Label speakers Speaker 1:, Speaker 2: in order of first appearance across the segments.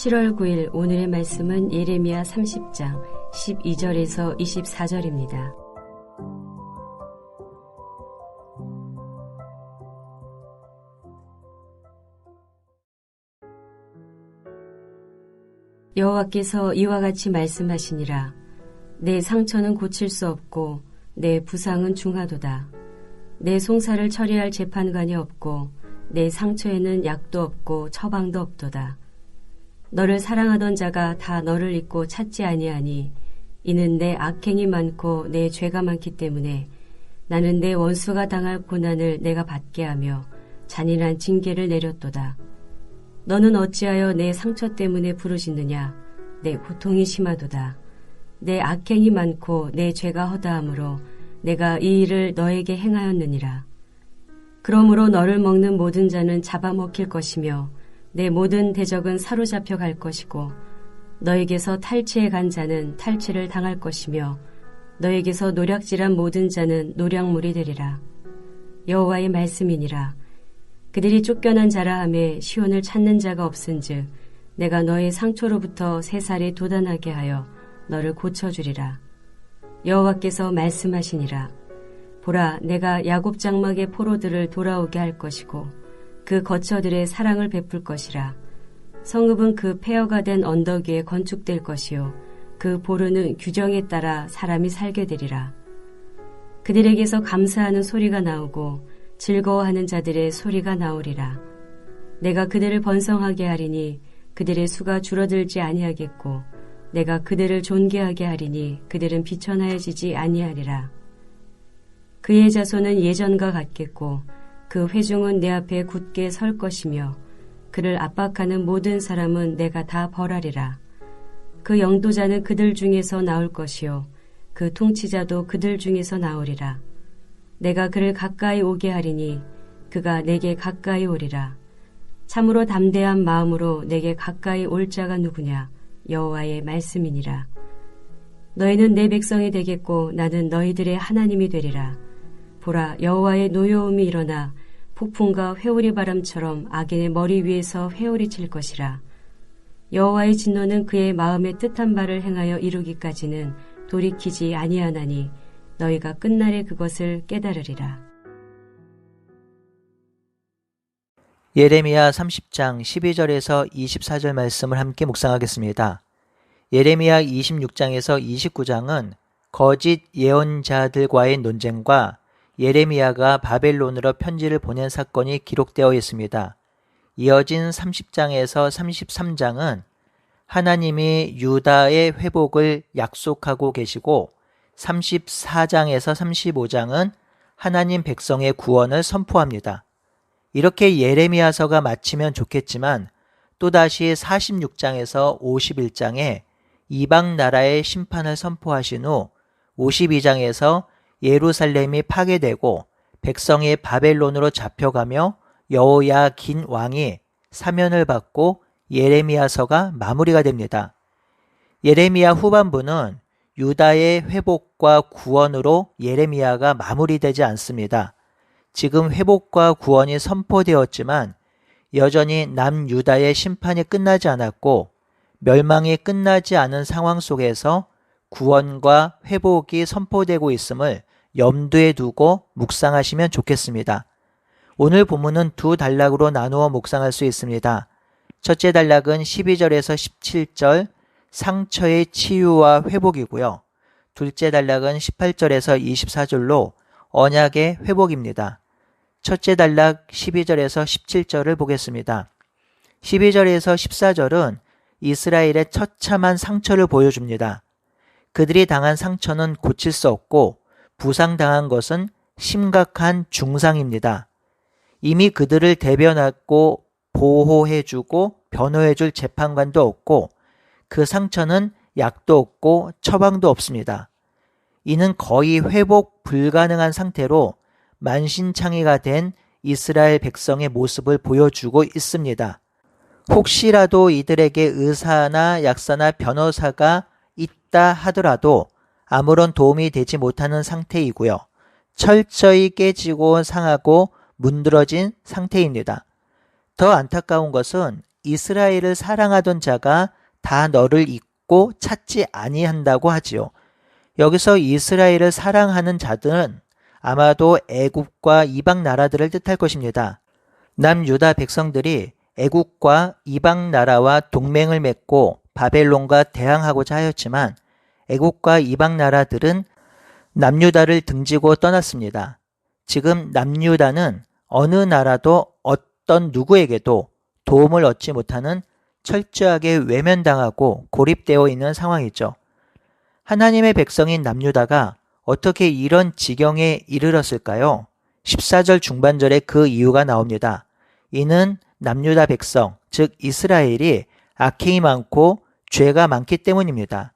Speaker 1: 7월 9일 오늘의 말씀은 예레미야 30장 12절에서 24절입니다. 여호와께서 이와 같이 말씀하시니라. 내 상처는 고칠 수 없고 내 부상은 중하도다. 내 송사를 처리할 재판관이 없고 내 상처에는 약도 없고 처방도 없도다 너를 사랑하던 자가 다 너를 잊고 찾지 아니하니 이는 내 악행이 많고 내 죄가 많기 때문에 나는 내 원수가 당할 고난을 내가 받게 하며 잔인한 징계를 내렸도다. 너는 어찌하여 내 상처 때문에 부르짖느냐? 내 고통이 심하도다. 내 악행이 많고 내 죄가 허다함으로 내가 이 일을 너에게 행하였느니라. 그러므로 너를 먹는 모든 자는 잡아먹힐 것이며 내 모든 대적은 사로잡혀 갈 것이고 너에게서 탈취해 간 자는 탈취를 당할 것이며 너에게서 노략질한 모든 자는 노략물이 되리라. 여호와의 말씀이니라. 그들이 쫓겨난 자라 함에 시온을 찾는 자가 없은즉 내가 너의 상처로부터 새 살이 돋아나게 하여 너를 고쳐주리라. 여호와께서 말씀하시니라. 보라, 내가 야곱 장막의 포로들을 돌아오게 할 것이고 그 거처들의 사랑을 베풀 것이라. 성읍은 그 폐허가 된 언덕 위에 건축될 것이요. 그 보르는 규정에 따라 사람이 살게 되리라. 그들에게서 감사하는 소리가 나오고 즐거워하는 자들의 소리가 나오리라. 내가 그들을 번성하게 하리니 그들의 수가 줄어들지 아니하겠고 내가 그들을 존귀하게 하리니 그들은 비천하여지지 아니하리라. 그의 자손은 예전과 같겠고 그 회중은 내 앞에 굳게 설 것이며 그를 압박하는 모든 사람은 내가 다 벌하리라. 그 영도자는 그들 중에서 나올 것이요 그 통치자도 그들 중에서 나오리라. 내가 그를 가까이 오게 하리니 그가 내게 가까이 오리라. 참으로 담대한 마음으로 내게 가까이 올 자가 누구냐? 여호와의 말씀이니라. 너희는 내 백성이 되겠고 나는 너희들의 하나님이 되리라. 보라 여호와의 노여움이 일어나 폭풍과 회오리 바람처럼 악인의 머리 위에서 회오리 칠 것이라. 여호와의 진노는 그의 마음에 뜻한 바를 행하여 이루기까지는 돌이키지 아니하나니 너희가 끝날에 그것을 깨달으리라.
Speaker 2: 예레미야 30장 12절에서 24절 말씀을 함께 묵상하겠습니다. 예레미야 26장에서 29장은 거짓 예언자들과의 논쟁과 예레미야가 바벨론으로 편지를 보낸 사건이 기록되어 있습니다. 이어진 30장에서 33장은 하나님이 유다의 회복을 약속하고 계시고 34장에서 35장은 하나님 백성의 구원을 선포합니다. 이렇게 예레미야서가 마치면 좋겠지만 또다시 46장에서 51장에 이방 나라의 심판을 선포하신 후 52장에서 예루살렘이 파괴되고 백성이 바벨론으로 잡혀가며 여호야 긴 왕이 사면을 받고 예레미야서가 마무리가 됩니다. 예레미야 후반부는 유다의 회복과 구원으로 예레미야가 마무리되지 않습니다. 지금 회복과 구원이 선포되었지만 여전히 남유다의 심판이 끝나지 않았고 멸망이 끝나지 않은 상황 속에서 구원과 회복이 선포되고 있음을 염두에 두고 묵상하시면 좋겠습니다. 오늘 본문은 두 단락으로 나누어 묵상할 수 있습니다. 첫째 단락은 12절에서 17절 상처의 치유와 회복이고요. 둘째 단락은 18절에서 24절로 언약의 회복입니다. 첫째 단락 12절에서 17절을 보겠습니다. 12절에서 14절은 이스라엘의 처참한 상처를 보여줍니다. 그들이 당한 상처는 고칠 수 없고 부상당한 것은 심각한 중상입니다. 이미 그들을 대변하고 보호해주고 변호해줄 재판관도 없고 그 상처는 약도 없고 처방도 없습니다. 이는 거의 회복 불가능한 상태로 만신창이가 된 이스라엘 백성의 모습을 보여주고 있습니다. 혹시라도 이들에게 의사나 약사나 변호사가 있다 하더라도 아무런 도움이 되지 못하는 상태이고요. 철저히 깨지고 상하고 문드러진 상태입니다. 더 안타까운 것은 이스라엘을 사랑하던 자가 다 너를 잊고 찾지 아니한다고 하지요. 여기서 이스라엘을 사랑하는 자들은 아마도 애국과 이방 나라들을 뜻할 것입니다. 남유다 백성들이 애국과 이방 나라와 동맹을 맺고 바벨론과 대항하고자 하였지만 애국과 이방 나라들은 남유다를 등지고 떠났습니다. 지금 남유다는 어느 나라도 어떤 누구에게도 도움을 얻지 못하는 철저하게 외면당하고 고립되어 있는 상황이죠. 하나님의 백성인 남유다가 어떻게 이런 지경에 이르렀을까요? 14절 중반절에 그 이유가 나옵니다. 이는 남유다 백성, 즉 이스라엘이 악행이 많고 죄가 많기 때문입니다.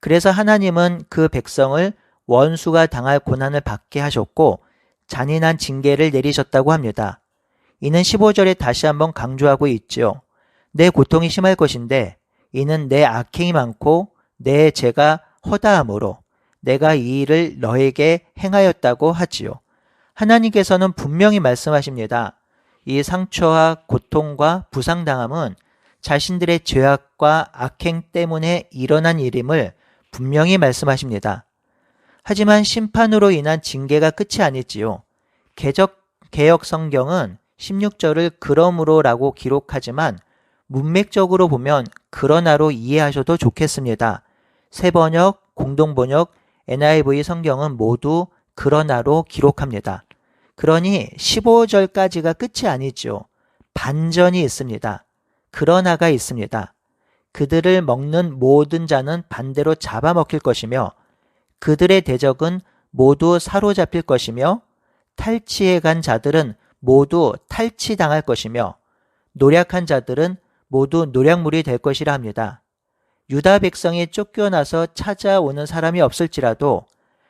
Speaker 2: 그래서 하나님은 그 백성을 원수가 당할 고난을 받게 하셨고 잔인한 징계를 내리셨다고 합니다. 이는 15절에 다시 한번 강조하고 있지요. 내 고통이 심할 것인데 이는 내 악행이 많고 내 죄가 허다함으로 내가 이 일을 너에게 행하였다고 하지요. 하나님께서는 분명히 말씀하십니다. 이 상처와 고통과 부상당함은 자신들의 죄악과 악행 때문에 일어난 일임을 분명히 말씀하십니다. 하지만 심판으로 인한 징계가 끝이 아니지요. 개적, 개혁 성경은 16절을 그러므로라고 기록하지만 문맥적으로 보면 그러나로 이해하셔도 좋겠습니다. 세번역, 공동번역, NIV 성경은 모두 그러나로 기록합니다. 그러니 15절까지가 끝이 아니죠. 반전이 있습니다. 그러나가 있습니다. 그들을 먹는 모든 자는 반대로 잡아먹힐 것이며 그들의 대적은 모두 사로잡힐 것이며 탈취해 간 자들은 모두 탈취당할 것이며 노력한 자들은 모두 노략물이 될 것이라 합니다. 유다 백성이 쫓겨나서 찾아오는 사람이 없을지라도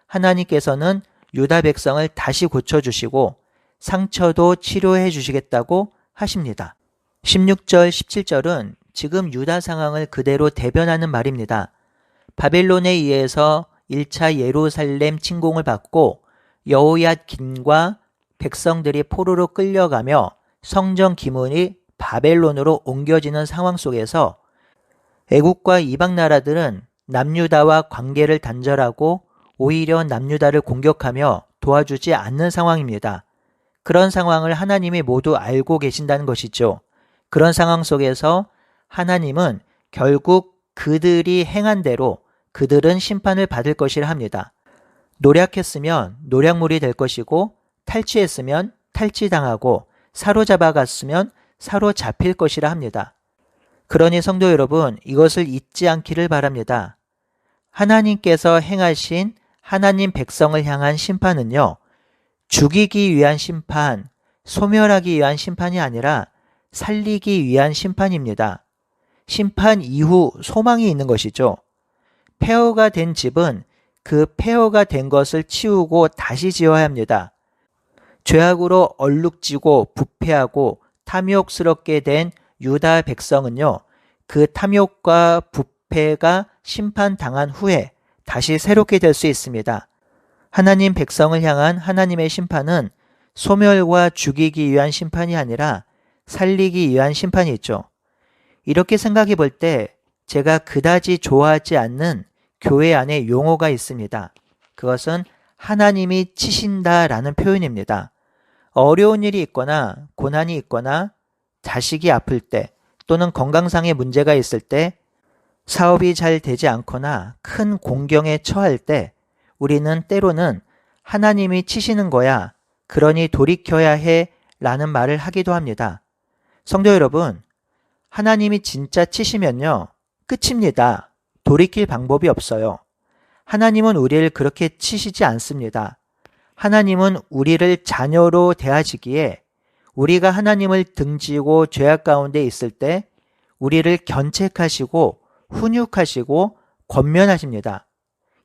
Speaker 2: 하나님께서는 유다 백성을 다시 고쳐주시고 상처도 치료해 주시겠다고 하십니다. 16절, 17절은 지금 유다 상황을 그대로 대변하는 말입니다. 바벨론에 의해서 1차 예루살렘 침공을 받고 여호얏 긴과 백성들이 포로로 끌려가며 성전 기문이 바벨론으로 옮겨지는 상황 속에서 애국과 이방 나라들은 남유다와 관계를 단절하고 오히려 남유다를 공격하며 도와주지 않는 상황입니다. 그런 상황을 하나님이 모두 알고 계신다는 것이죠. 그런 상황 속에서 하나님은 결국 그들이 행한 대로 그들은 심판을 받을 것이라 합니다. 노력했으면 노력물이 될 것이고 탈취했으면 탈취당하고 사로잡아갔으면 사로잡힐 것이라 합니다. 그러니 성도 여러분, 이것을 잊지 않기를 바랍니다. 하나님께서 행하신 하나님 백성을 향한 심판은요, 죽이기 위한 심판, 소멸하기 위한 심판이 아니라 살리기 위한 심판입니다. 심판 이후 소망이 있는 것이죠. 폐허가 된 집은 그 폐허가 된 것을 치우고 다시 지어야 합니다. 죄악으로 얼룩지고 부패하고 탐욕스럽게 된 유다 백성은요, 그 탐욕과 부패가 심판당한 후에 다시 새롭게 될 수 있습니다. 하나님 백성을 향한 하나님의 심판은 소멸과 죽이기 위한 심판이 아니라 살리기 위한 심판이 있죠. 이렇게 생각해 볼 때 제가 그다지 좋아하지 않는 교회 안에 용어가 있습니다. 그것은 하나님이 치신다라는 표현입니다. 어려운 일이 있거나 고난이 있거나 자식이 아플 때 또는 건강상의 문제가 있을 때 사업이 잘 되지 않거나 큰 공경에 처할 때 우리는 때로는 하나님이 치시는 거야. 그러니 돌이켜야 해. 라는 말을 하기도 합니다. 성도 여러분, 하나님이 진짜 치시면요. 끝입니다. 돌이킬 방법이 없어요. 하나님은 우리를 그렇게 치시지 않습니다. 하나님은 우리를 자녀로 대하시기에 우리가 하나님을 등지고 죄악 가운데 있을 때 우리를 견책하시고 훈육하시고 권면하십니다.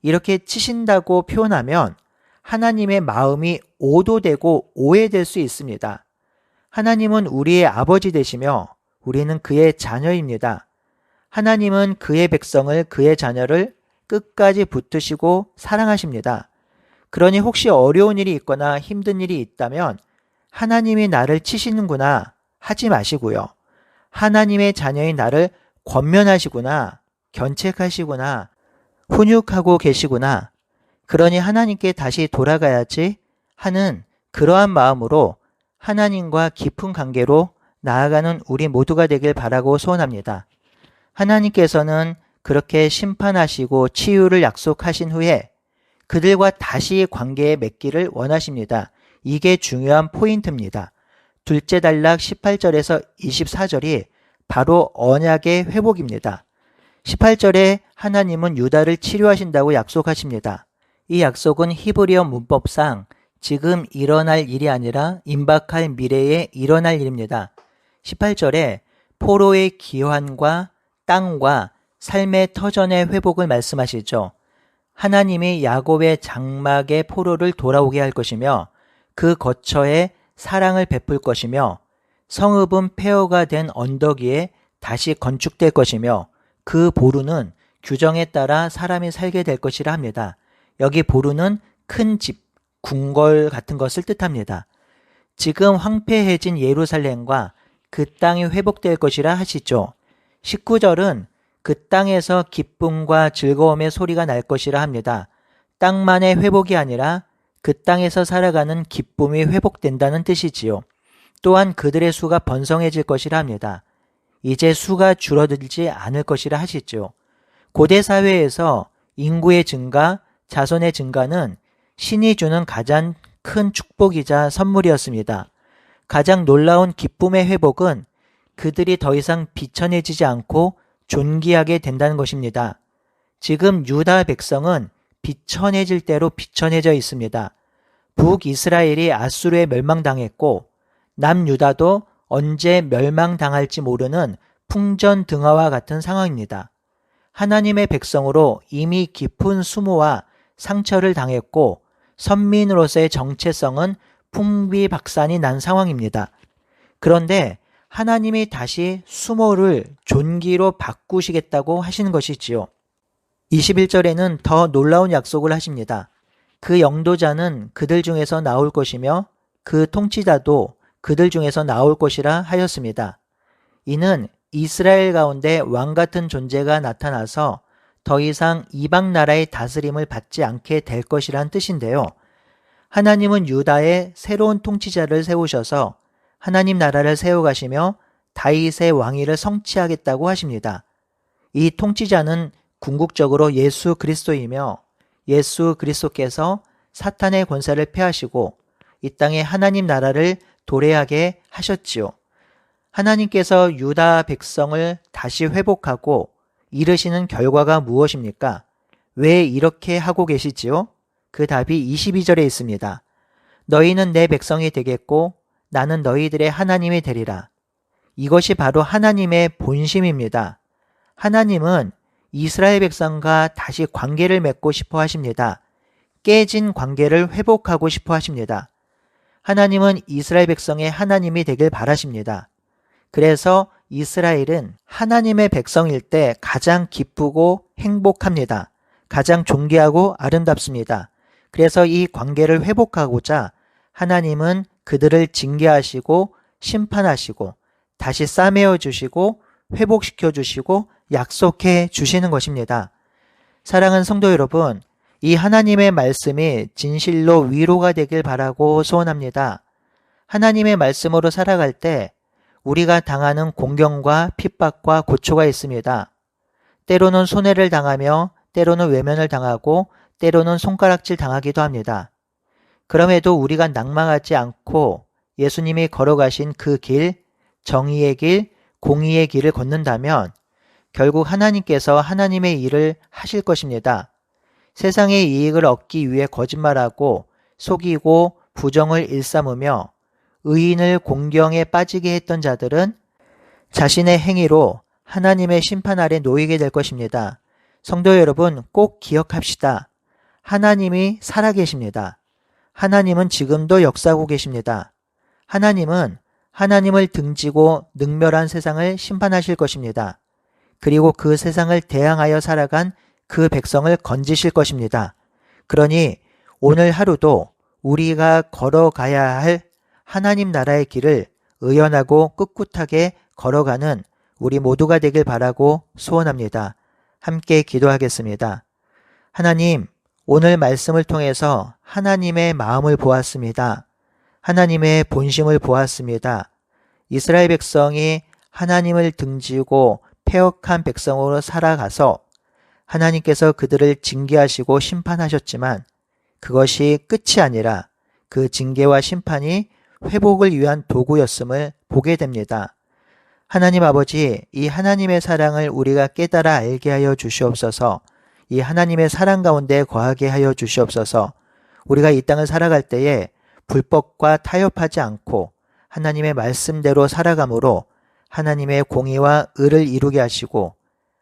Speaker 2: 이렇게 치신다고 표현하면 하나님의 마음이 오도되고 오해될 수 있습니다. 하나님은 우리의 아버지 되시며 우리는 그의 자녀입니다. 하나님은 그의 백성을 그의 자녀를 끝까지 붙으시고 사랑하십니다. 그러니 혹시 어려운 일이 있거나 힘든 일이 있다면 하나님이 나를 치시는구나 하지 마시고요. 하나님의 자녀인 나를 권면하시구나, 견책하시구나, 훈육하고 계시구나. 그러니 하나님께 다시 돌아가야지 하는 그러한 마음으로 하나님과 깊은 관계로 나아가는 우리 모두가 되길 바라고 소원합니다. 하나님께서는 그렇게 심판하시고 치유를 약속하신 후에 그들과 다시 관계에 맺기를 원하십니다. 이게 중요한 포인트입니다. 둘째 단락 18절에서 24절이 바로 언약의 회복입니다. 18절에 하나님은 유다를 치료하신다고 약속하십니다. 이 약속은 히브리어 문법상 지금 일어날 일이 아니라 임박할 미래에 일어날 일입니다. 18절에 포로의 기환과 땅과 삶의 터전의 회복을 말씀하시죠. 하나님이 야곱의 장막의 포로를 돌아오게 할 것이며 그 거처에 사랑을 베풀 것이며 성읍은 폐허가 된 언덕 위에 다시 건축될 것이며 그 보루는 규정에 따라 사람이 살게 될 것이라 합니다. 여기 보루는 큰 집, 궁궐 같은 것을 뜻합니다. 지금 황폐해진 예루살렘과 그 땅이 회복될 것이라 하시죠. 19절은 그 땅에서 기쁨과 즐거움의 소리가 날 것이라 합니다. 땅만의 회복이 아니라 그 땅에서 살아가는 기쁨이 회복된다는 뜻이지요. 또한 그들의 수가 번성해질 것이라 합니다. 이제 수가 줄어들지 않을 것이라 하시죠. 고대 사회에서 인구의 증가, 자손의 증가는 신이 주는 가장 큰 축복이자 선물이었습니다. 가장 놀라운 기쁨의 회복은 그들이 더 이상 비천해지지 않고 존귀하게 된다는 것입니다. 지금 유다 백성은 비천해질 대로 비천해져 있습니다. 북이스라엘이 아수르에 멸망당했고 남유다도 언제 멸망당할지 모르는 풍전등화와 같은 상황입니다. 하나님의 백성으로 이미 깊은 수모와 상처를 당했고 선민으로서의 정체성은 풍비박산이 난 상황입니다. 그런데 하나님이 다시 수모를 존귀로 바꾸시겠다고 하시는 것이지요. 21절에는 더 놀라운 약속을 하십니다. 그 영도자는 그들 중에서 나올 것이며 그 통치자도 그들 중에서 나올 것이라 하였습니다. 이는 이스라엘 가운데 왕 같은 존재가 나타나서 더 이상 이방 나라의 다스림을 받지 않게 될 것이란 뜻인데요. 하나님은 유다에 새로운 통치자를 세우셔서 하나님 나라를 세워가시며 다윗의 왕위를 성취하겠다고 하십니다. 이 통치자는 궁극적으로 예수 그리스도이며 예수 그리스도께서 사탄의 권세를 폐하시고 이 땅에 하나님 나라를 도래하게 하셨지요. 하나님께서 유다 백성을 다시 회복하고 이르시는 결과가 무엇입니까? 왜 이렇게 하고 계시지요? 그 답이 22절에 있습니다. 너희는 내 백성이 되겠고 나는 너희들의 하나님이 되리라. 이것이 바로 하나님의 본심입니다. 하나님은 이스라엘 백성과 다시 관계를 맺고 싶어 하십니다. 깨진 관계를 회복하고 싶어 하십니다. 하나님은 이스라엘 백성의 하나님이 되길 바라십니다. 그래서 이스라엘은 하나님의 백성일 때 가장 기쁘고 행복합니다. 가장 존귀하고 아름답습니다. 그래서 이 관계를 회복하고자 하나님은 그들을 징계하시고 심판하시고 다시 싸매어 주시고 회복시켜 주시고 약속해 주시는 것입니다. 사랑하는 성도 여러분, 이 하나님의 말씀이 진실로 위로가 되길 바라고 소원합니다. 하나님의 말씀으로 살아갈 때 우리가 당하는 공경과 핍박과 고초가 있습니다. 때로는 손해를 당하며 때로는 외면을 당하고 때로는 손가락질 당하기도 합니다. 그럼에도 우리가 낭망하지 않고 예수님이 걸어가신 그 길, 정의의 길, 공의의 길을 걷는다면 결국 하나님께서 하나님의 일을 하실 것입니다. 세상의 이익을 얻기 위해 거짓말하고 속이고 부정을 일삼으며 의인을 공경에 빠지게 했던 자들은 자신의 행위로 하나님의 심판 아래 놓이게 될 것입니다. 성도 여러분 꼭 기억합시다. 하나님이 살아계십니다. 하나님은 지금도 역사하고 계십니다. 하나님은 하나님을 등지고 능멸한 세상을 심판하실 것입니다. 그리고 그 세상을 대항하여 살아간 그 백성을 건지실 것입니다. 그러니 오늘 하루도 우리가 걸어가야 할 하나님 나라의 길을 의연하고 꿋꿋하게 걸어가는 우리 모두가 되길 바라고 소원합니다. 함께 기도하겠습니다. 하나님, 오늘 말씀을 통해서 하나님의 마음을 보았습니다. 하나님의 본심을 보았습니다. 이스라엘 백성이 하나님을 등지고 폐역한 백성으로 살아가서 하나님께서 그들을 징계하시고 심판하셨지만 그것이 끝이 아니라 그 징계와 심판이 회복을 위한 도구였음을 보게 됩니다. 하나님 아버지, 이 하나님의 사랑을 우리가 깨달아 알게 하여 주시옵소서, 이 하나님의 사랑 가운데 거하게 하여 주시옵소서, 우리가 이 땅을 살아갈 때에 불법과 타협하지 않고 하나님의 말씀대로 살아감으로 하나님의 공의와 의를 이루게 하시고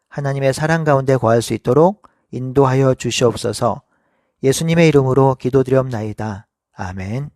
Speaker 2: 하나님의 사랑 가운데 거할 수 있도록 인도하여 주시옵소서 예수님의 이름으로 기도드렸나이다. 아멘.